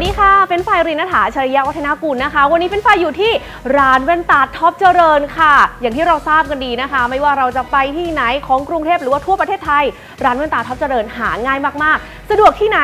วัสดีค่ะ เป็นฝ่ายรินฐาชริยวัฒนากุลนะคะ วันนี้เป็นฝ่ายอยู่ที่ร้านแว่นตาท็อปเจริญค่ะ อย่างที่เราทราบกันดีนะคะ ไม่ว่าเราจะไปที่ไหนของกรุงเทพหรือว่าทั่วประเทศไทย ร้านแว่นตาท็อปเจริญหาง่ายมากๆ สะดวกที่ไหน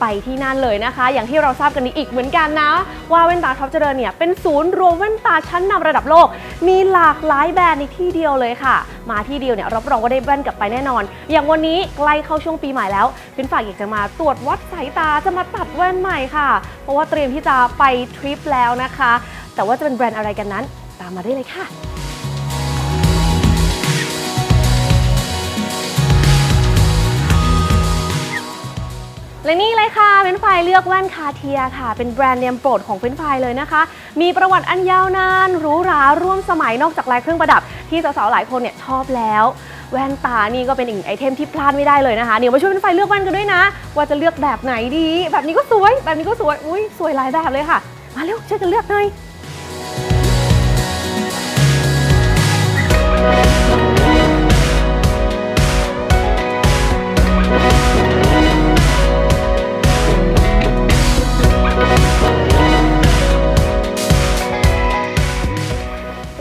ไปที่นั่นเลยนะคะ อย่างที่เราทราบกันดีอีกเหมือนกันนะ ว่าแว่นตาท็อปเจริญเนี่ยเป็นศูนย์รวมแว่นตาชั้นนำระดับโลก มีหลากหลายแบรนด์ในที่เดียวเลยค่ะ มาที่เดียวเนี่ยรับรองว่าได้แว่นกลับไปแน่นอน อย่างวันนี้ใกล้เข้าช่วงปีใหม่แล้วเป็นฝายอยากจะมาตรวจวัดสายตาจะมาตัดแว่นใหม่ค่ะ เพราะว่าเตรียมที่จะไปทริปแล้วนะคะ แต่ว่าจะเป็นแบรนด์อะไรกันนั้น ตามมาได้เลยค่ะ เลยค่ะเฟนไฟเลือกแว่นคาเทียค่ะ เป็นแบรนด์เนมโปรดของเฟนไฟเลยนะคะ มีประวัติอันยาวนานหรูหราร่วมสมัยนอกจากลายเครื่องประดับ ที่สาวๆหลายคนเนี่ยชอบแล้ว แว่นตานี่ก็เป็นอีกไอเทมที่พลาดไม่ได้เลยนะคะเดี๋ยวมาช่วยเฟนไฟเลือกแว่นกันด้วยนะ ว่าจะเลือกแบบไหนดี แบบนี้ก็สวย แบบนี้ก็สวยอุ้ยสวยหลายแบบเลยค่ะ มาเร็วช่วยกันเลือกหน่อย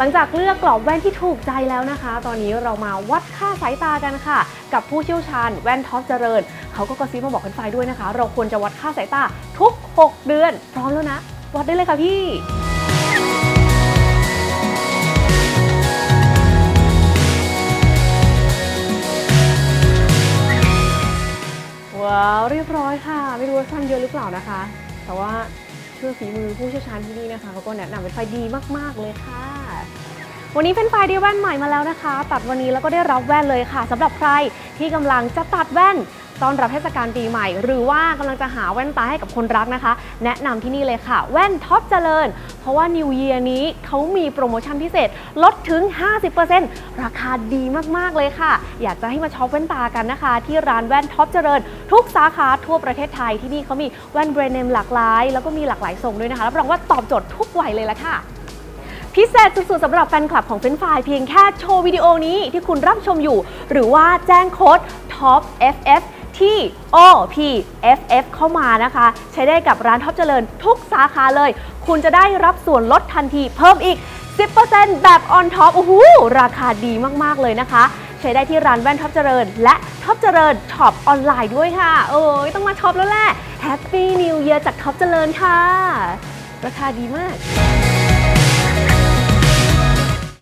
หลังจากเลือกกรอบแว่นที่ถูกใจแล้วนะคะ ตอนนี้เรามาวัดค่าสายตากันค่ะ กับผู้เชี่ยวชาญแว่นท็อปเจริญ เขาก็กระซิบมาบอกกันไฟด้วยนะคะ เราควรจะวัดค่าสายตาทุก 6 เดือน พร้อมแล้วนะ วัดได้เลยค่ะพี่ว้าวเรียบร้อยค่ะ ไม่รู้ว่าสั้นเยอะหรือเปล่านะคะ แต่ว่าเชื่อฝีมือผู้เชี่ยวชาญที่นี่นะคะเขาก็แนะนำเป็นไฟดีมาก ๆ เลยค่ะ วันนี้เป็นไฟได้แว่นใหม่มาแล้วนะคะ ตัดวันนี้แล้วก็ได้รับแว่นเลยค่ะสำหรับใครที่กำลังจะตัดแว่นตอนรับเทศกาลปีใหม่ หรือว่ากำลังจะหาแว่นตาให้กับคนรักนะคะ แนะนำที่นี่เลยค่ะ แว่นท็อปเจริญ เพราะว่า New Year นี้เขามีโปรโมชั่นพิเศษ ลดถึง 50%ราคาดีมากๆเลยค่ะ อยากจะให้มาช็อปแว่นตากันนะคะ ที่ร้านแว่นท็อปเจริญ ทุกสาขาทั่วประเทศไทยที่นี่เขามีแว่นแบรนด์เนมหลากหลาย แล้วก็มีหลากหลายทรงด้วยนะคะรับรองว่าตอบโจทย์ทุกวัยเลยละค่ะ พิเศษสุดๆสำหรับแฟนคลับของเฟนฟายเพียงแค่โชว์วิดีโอนี้ที่คุณรับชมอยู่ หรือว่าแจ้งโค้ด TOP FF ที่ OPFF เข้ามานะคะ ใช้ได้กับร้านท็อปเจริญทุกสาขาเลย คุณจะได้รับส่วนลดทันทีเพิ่มอีก 10%แบบ on top โอ้โหราคาดีมากๆเลยนะคะ ใช้ได้ที่ร้านแว่นท็อปเจริญ และท็อปเจริญช็อปออนไลน์ด้วยค่ะ โอ้ยต้องมาช็อปแล้วแหละ Happy New Year จากท็อปเจริญค่ะ ราคาดีมาก